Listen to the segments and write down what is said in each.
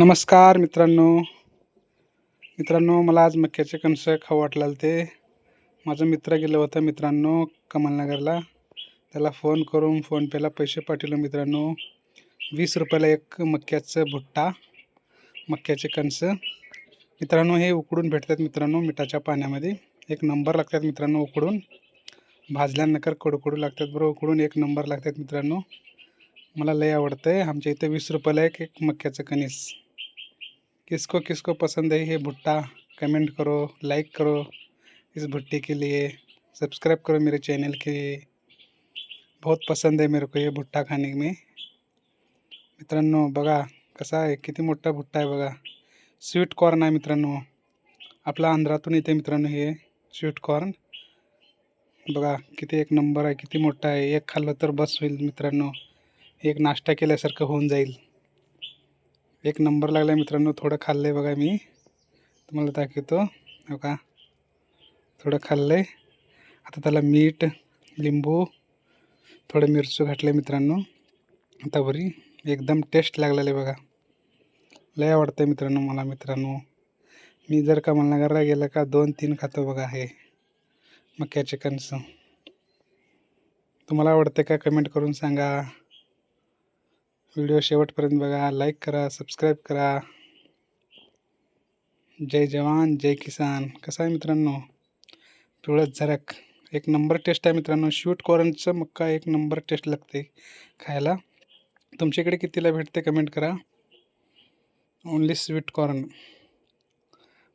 नमस्कार मित्रांनो. मित्रांनो मला आज मक्याचे कणस खाऊ वाटलं ते. माझा मित्र गेलं होतं मित्रांनो कमलनगरला. त्याला फोन करून फोनपेला पैसे पाठवले मित्रांनो. वीस रुपयाला एक मक्याचं भुट्टा मक्याचे कणस. मित्रांनो हे उकडून भेटतात मित्रांनो मिठाच्या पाण्यामध्ये. एक नंबर लागतात मित्रांनो उकडून. भाजल्यानंतर कडकडू लागतात बरोबर उकडून. एक नंबर लागतात मित्रांनो. मला लय आवडतं आहे आमच्या इथे वीस रुपयाला एक एक मक्याचं कणीस. किसको किसको पसंद है ये भुट्टा कमेंट करो लाइक करो इस भुट्टे के लिए। सब्सक्राइब करो मेरे चैनल के लिए। बहुत पसंद है मेरे को ये भुट्टा खाने में। मित्रांनो, बघा कसा आहे, किती मोठा भुट्टा आहे बघा। स्वीट कॉर्न आहे मित्रांनो। आपला आंध्रातून येते मित्रांनो हे स्वीट कॉर्न बघा किती एक नंबर आहे, किती मोठा आहे. एक खाल्लं तर बस होईल मित्रांनो. एक नाश्ता केल्यासारखं होऊन जाईल. एक नंबर लागला मित्रांनो थोडं खाल्लं आहे बघा मी. तुम्हाला दाखवतो. हो का? थोडं खाल्लं आहे आता त्याला मीठ लिंबू थोडं मिरचू घातलं मित्रांनो. आता बरी एकदम टेस्ट लागलेलं आहे बघा. लय आवडतं मित्रांनो मला मित्रांनो. मी जर का मलनगरला गेलं का दोन तीन खातो बघा हे. मक्याचे कणसं. तुम्हाला आवडते का? कमेंट करून सांगा. व्हिडिओ शेवटपर्यंत बघा लाईक करा सबस्क्राईब करा. जय जवान जय किसान. कसं आहे मित्रांनो? पिवळं झरक. एक नंबर टेस्ट आहे मित्रांनो. शूट कॉर्नचं मक्का एक नंबर टेस्ट लागते खायला. तुमच्याकडे कितीला भेटते कमेंट करा. ओनली स्वीट कॉर्न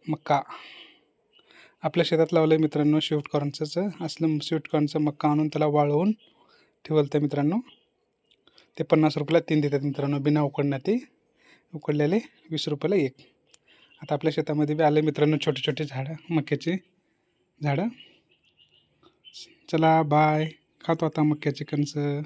मक्का. आपल्या शेतात लावलं आहे मित्रांनो स्वीट कॉर्नचं असलं स्वीट कॉर्नचं मक्का आणून त्याला वाळवून ठेवलं ते मित्रांनो. ते पन्नास रुपयाला तीन देतात मित्रांनो बिना उकडण्यात ते. उकडलेले वीस रुपयाला एक. आता आपल्या शेतामध्ये बी आले मित्रांनो छोटे छोटे झाडं मक्याची झाडं. चला बाय खातो आता मक्याचे कणसं.